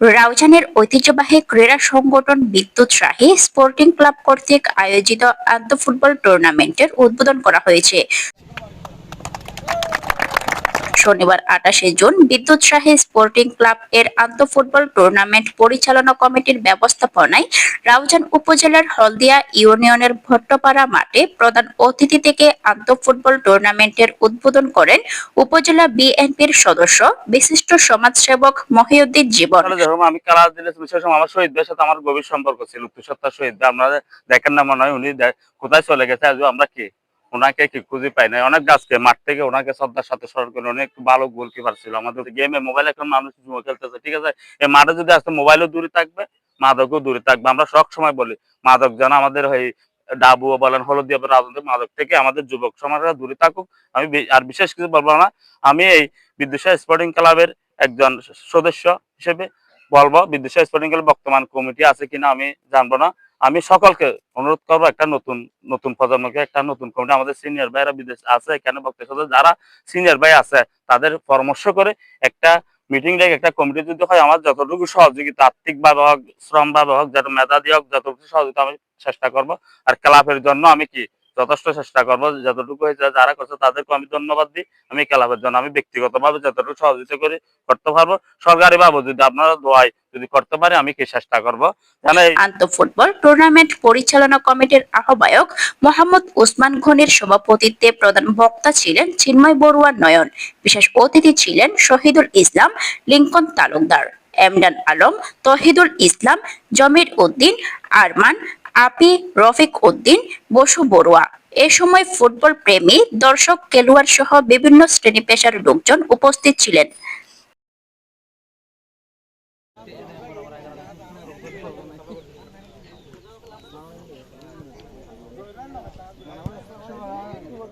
রাউজানের ঐতিহ্যবাহী ক্রীড়া সংগঠন বিদ্যুৎ শাহী স্পোর্টিং ক্লাব কর্তৃক আয়োজিত আন্তঃ ফুটবল টুর্নামেন্টের উদ্বোধন করা হয়েছে। শনিবার আটাশে জুন বিদ্যুৎ শাহী স্পোর্টিং ক্লাব এর আন্তঃ ফুটবল টুর্নামেন্ট পরিচালনা কমিটির ব্যবস্থাপনায় রাউজান উপজেলার হলদিয়া ইউনিয়নের ভট্টপাড়া মাঠে প্রধান অতিথি থেকে আন্তঃ ফুটবল টুর্নামেন্টের উদ্বোধন করেন উপজেলা বিএনপির সদস্য বিশিষ্ট সমাজসেবক মহিউদ্দিন জীবন। আমি আমার শহীদ ভাইয়ের সাথে আমার গভীর সম্পর্ক ছিল। তুষার শহীদ আপনারা দেখেন না মনে হয় উনি কোথায় চলে গেছে, আজও আমরা কি? ওনাকে কি খুঁজে পাই নাই। অনেক গাছকে, মাঠ থেকে ওনাকে শ্রদ্ধার সাথে স্মরণ করে অনেক ভালো গোলকিপার ছিল। আমাদের গেমে মোবাইল এখন মানুষ খেলতেছে, ঠিক আছে? এই মাঠে যদি আসতে মোবাইলও দূরে থাকবে, মাদকও দূরে থাকবে। আমরা সব সময় বলি, মাদক যেন আমাদের ওই ডাবু বলেন, হলদিয়া রাজনৈতিক মাদক থেকে আমাদের যুবক সমাজরা দূরে থাকুক। আমি আর বিশেষ কিছু বলব না, আমি এই বিদ্যুষা স্পোর্টিং ক্লাবের একজন সদস্য হিসেবে বলব। বিদ্যুষা স্পোর্টিং ক্লাব বর্তমান কমিটি আছে কিনা আমি জানব না। আমি সকলকে অনুরোধ করব একটা নতুন নতুন প্রজন্মকে একটা নতুন কমিটি। আমাদের সিনিয়র ভাইরা বিদেশ আছে, এখানে বক্তব্য যারা সিনিয়র ভাই আছে, তাদের পরামর্শ করে একটা মিটিং ডেকে একটা কমিটি যদি হয়, আমার যতটুকু সহযোগিতা আর্থিক ভাবে হোক শ্রম ভাবে হোক, যত মেধা দিয়ে হোক, যতটুকু সহযোগিতা আমি চেষ্টা করব। আর ক্লাবের জন্য আমি কি যথেষ্ট চেষ্টা করব, যতটুকু হয়েছে, যারা করছে তাদেরকে আমি ধন্যবাদ দিই। আমি ক্লাবের জন্য আমি ব্যক্তিগতভাবে যতটুকু সহযোগিতা করি, করতে পারব। সরকারি ভাবে যদি আপনারা দোয়াই যদি করতে পারি, আমি কি চেষ্টা করব? এই ফুটবল টুর্নামেন্ট পরিচালনা কমিটির আহ্বায়ক মোহাম্মদ ওসমান ঘনির সভাপতিত্বে প্রধান বক্তা ছিলেন চিন্ময় বড়ুয়া নয়ন। বিশেষ অতিথি ছিলেন শহীদুল ইসলাম, লিঙ্কন তালুকদার এমডান আলম, তহিদুল ইসলাম, জমির উদ্দিন, আরমান, আপি, রফিক উদ্দিন, বসু বড়ুয়া। এ সময় ফুটবল প্রেমী, দর্শক খেলোয়াড় সহ বিভিন্ন শ্রেণি পেশার লোকজন উপস্থিত ছিলেন। Thank you.